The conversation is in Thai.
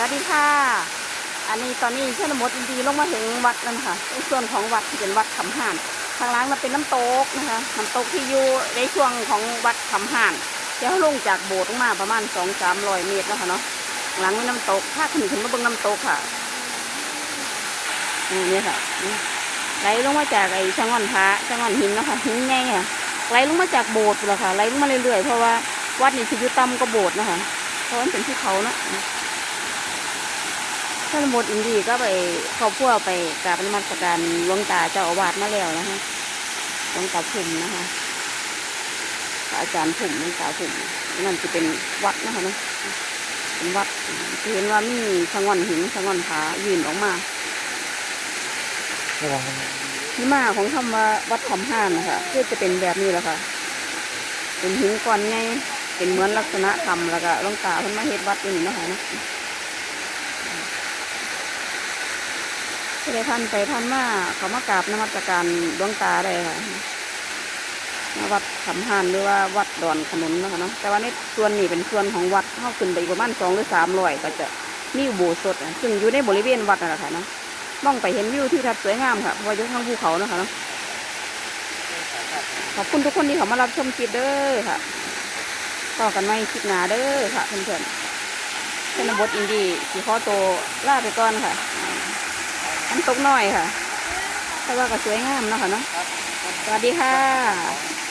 สวัสดีค่ะ อันนี้ตอนนี้เชนบทอินดีลงมาถึงวัดแล้วนะคะในส่วนของวัดที่เป็นวัดขำห่านทางล่างมันเป็นน้ำตกนะคะน้ำตกที่อยู่ในช่วงของวัดขำห่านเดี๋ยวลงจากโบสถ์ลงมาประมาณสองสามร้อยเมตรแล้วค่ะเนาะหลังมีน้ำตกถ้าขึ้นถึงมาเบิ่งน้ำตกค่ะอืมนี่ค่ะไหลลงมาจากไอ้ช่างอนพระช่างอนหินนะคะหินใหญ่ค่ะไหลลงมาจากโบสถ์เลยค่ะไหลลงมาเรื่อยๆเพราะว่าวัดนี่สิอยู่ต่ำกว่าโบสถ์นะคะเพราะมันเป็นที่เขาเนาะ ท่านบดอินดีก็ไปครอบครัวไปกราบนมัสการหลวงตาเจ้าอาวาสมาแล้วนะคะหลวงตาผุ่มนะคะอาจารย์ผุ่มหลวงตาผุ่มนั่นจะเป็นวัดนะคะเนาะเป็นวัดเห็นว่ามีสงอนหินสงอนผายืนออกมาที่มาของคำว่าวัดขำห้านนะคะคือจะเป็นแบบนี้แหละค่ะ เป็นหินก้อนไงเป็นเหมือนลักษณะธรรมแล้วก็ลวงตาเพิ่นมาเฮ็ดวัดอยู่นี่นะคะเนาะ ที่ได้ท่านไปท่านมาเขามากราบนมัสการดวงตาได้ค่ะวัดขำหานหรือว่าวัดดอนขนุนนะคะเนาะแต่ว่าในส่วนนี้เป็นส่วนของวัดเข้าขึ้นไปอีกประมาณสองหรือสามร้อยก็จะมีโบสถอะซึ่งอยู่ในบริเวณวัดนั่นแหละค่ะเนาะมองไปเห็นวิวที่ทัดสวยงามค่ะเพราะว่าอยู่ทางภูเขานะคะเนาะขอบคุณทุกคนที่เขามารับชมคลิปเด้อค่ะต่อกันไม่คลิปหนาเด้อค่ะเพื่อนๆเป็นบทอินดี้สีข้อโตวลาไปก่อนค่ะ น้ำตกน้อยค่ะ แต่ว่าก็สวยงามเนาะค่ะเนาะสวัสดีค่ะ